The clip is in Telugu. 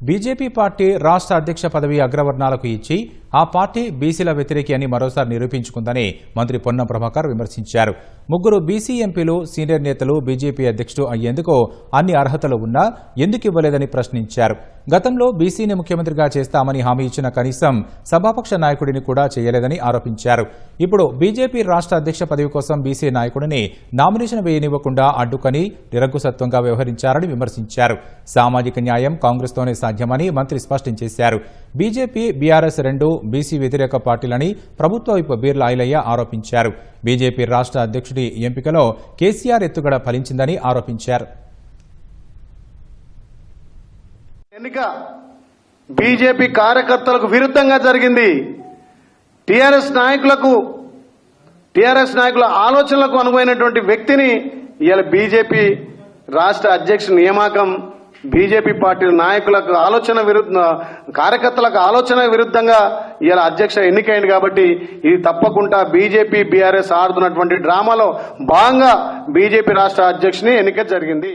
బీజేపీ పార్టీ రాష్ట్ర అధ్యక్ష పదవి అగ్రవర్ణాలకు ఇచ్చి ఆ పార్టీ బీసీల వ్యతిరేకి అని మరోసారి నిరూపించుకుందని మంత్రి పొన్నం ప్రభాకర్ విమర్శించారు. ముగ్గురు బీసీ ఎంపీలు సీనియర్ నేతలు బీజేపీ అధ్యక్షుడు అయ్యేందుకు అన్ని అర్హతలు ఉన్నా ఎందుకు ఇవ్వలేదని ప్రశ్నించారు. గతంలో బీసీని ముఖ్యమంత్రిగా చేస్తామని హామీ ఇచ్చిన కనీసం సభాపక్ష నాయకుడిని కూడా చేయలేదని ఆరోపించారు. ఇప్పుడు బీజేపీ రాష్ట్ర అధ్యక్ష పదవి కోసం బీసీ నాయకుడిని నామినేషన్ వేయనివ్వకుండా అడ్డుకొని నిరంకుశత్వంగా వ్యవహరించారని విమర్శించారు. సామాజిక న్యాయం కాంగ్రెస్తోనే సాధ్యమని మంత్రి స్పష్టం చేశారు. బీజేపీ బీఆర్ఎస్ రెండు బీసీ వ్యతిరేక పార్టీలని ప్రభుత్వ వైపు బీర్ల ఐలయ్య ఆరోపించారు. బీజేపీ రాష్ట్ర అధ్యక్షుడి ఎంపికలో కేసీఆర్ ఎత్తుగడ ఫలించిందని ఆరోపించారు. ఎన్నిక బీజేపీ కార్యకర్తలకు విరుద్ధంగా జరిగింది. టిఆర్ఎస్ నాయకులకు టిఆర్ఎస్ నాయకుల ఆలోచనలకు అనువైనటువంటి వ్యక్తిని ఇవాళ బీజేపీ రాష్ట్ర అధ్యక్ష నియామకం బీజేపీ పార్టీ నాయకులకు ఆలోచన విరుద్ధ కార్యకర్తలకు ఆలోచన విరుద్ధంగా ఇలా అధ్యక్ష ఎన్నికైంది కాబట్టి ఇది తప్పకుండా బీజేపీ బీఆర్ఎస్ ఆడుతున్నటువంటి డ్రామాలో భాగంగా బీజేపీ రాష్ట్ర అధ్యక్షుని ఎన్నిక జరిగింది.